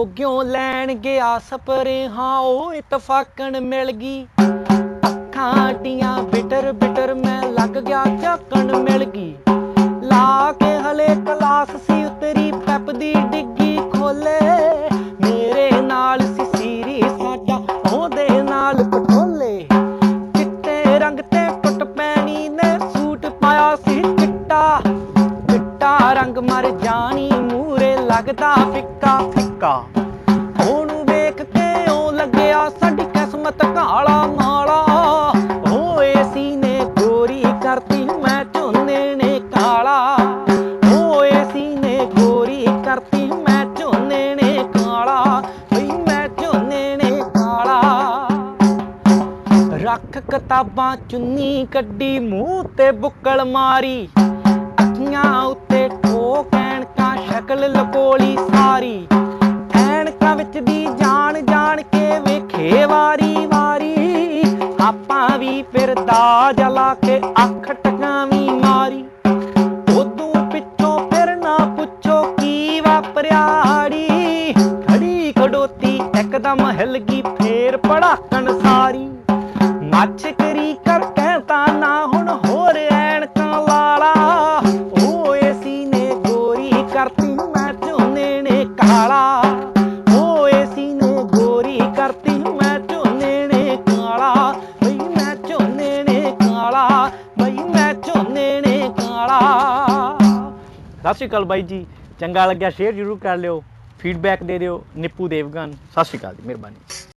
ਮੋਗਿਓ ਲੈਣ ਗਿਆ ਸਪਰੇ ਹਾਂ ਉਹ ਇਤਫਾਕਣ ਮਿਲ ਗਈ। ਅੱਖਾਂ ਡੀਆਂ ਬਿਟਰ ਬਿਟਰ ਮੈਂ ਲੱਗ ਗਿਆ, ਝਾਕਣ ਮਿਲ ਗਈ। ਲਾ ਕੇ ਹਲੇ ਕਲਾਸ ਸੀ ਉਤਰੀ, ਪੈਪ ਦੀ ਡਿੱਗੀ ਖੋਲੇ ਚਿੱਟਾ ਰੰਗ ਮਰ ਜਾਣੀ ਮੂਰੇ ਲੱਗਦਾ ਫਿੱਕਾ ਫਿੱਕਾ। ਉਹਨੂੰ ਵੇਖ ਕੇ ਉਹ ਲੱਗਿਆ, ਸਾਡੀ ਕਿਸਮਤ ਕਾਲਾ ਮਾਲਾ। ਓਏ ਸੀ ਨੇ ਗੋਰੀ ਕਰਤੀ, ਮੈਂ ਝੋਨੇ ਨੇ ਕਾਲਾ। ਓਏ ਸੀ ਗੋਰੀ ਕਰਤੀ, ਮੈਂ ਝੋਨੇ ਨੇ ਕਾਲਾ। ਮੈਂ ਝੋਨੇ ਕਾਲਾ। ਰੱਖ ਕਿਤਾਬਾਂ ਚੁੰਨੀ ਕੱਢੀ, ਮੂੰਹ ਤੇ ਬੁੱਕਲ ਮਾਰੀ। ਅੱਖੀਆਂ ਸ਼ਕਲ ਲਕੋਲੀ ਸਾਰੀ। ਐਨਕਾਂ ਵਿੱਚ ਦੀ ਜਾਣ ਜਾਣ ਕੇ ਵੇਖੇ ਵਾਰੀ ਵਾਰੀ। ਆਪਾਂ ਵੀ ਫਿਰ ਦਾਜ ਕੇ ਅੱਖ ਟਕਾਵੀ ਮਾਰੀ। ਉਦੋਂ ਪਿੱਛੋਂ ਫਿਰ ਨਾ ਪੁੱਛੋ ਕੀ ਵਾਪਰਿਆੜੀ ਖੜੀ ਖੜੋਤੀ ਇੱਕਦਮ ਹਿਲ ਗਈ ਫੇਰ ਪੜਾਕਣ ਸਾਰੀ। ਮੱਛ ਕਾਲਾ ਓਏ ਸੀ ਨੇ ਗੋਰੀ ਕਰਤੀ ਮੈਂ ਝੋਨੇ ਨੇ ਕਾਲਾ। ਬਈ, ਮੈਂ ਝੋਨੇ ਨੇ ਕਾਲਾ। ਬਈ, ਮੈਂ ਝੋਨੇ ਨੇ ਕਾਲਾ। ਸਤਿ ਸ਼੍ਰੀ ਅਕਾਲ ਬਾਈ ਜੀ। ਚੰਗਾ ਲੱਗਿਆ, ਸ਼ੇਅਰ ਜ਼ਰੂਰ ਕਰ ਲਿਓ। ਫੀਡਬੈਕ ਦੇ ਦਿਓ। ਨਿੱਪੂ ਦੇਵਗਨ। ਸਤਿ ਸ਼੍ਰੀ ਅਕਾਲ ਜੀ, ਮਿਹਰਬਾਨੀ।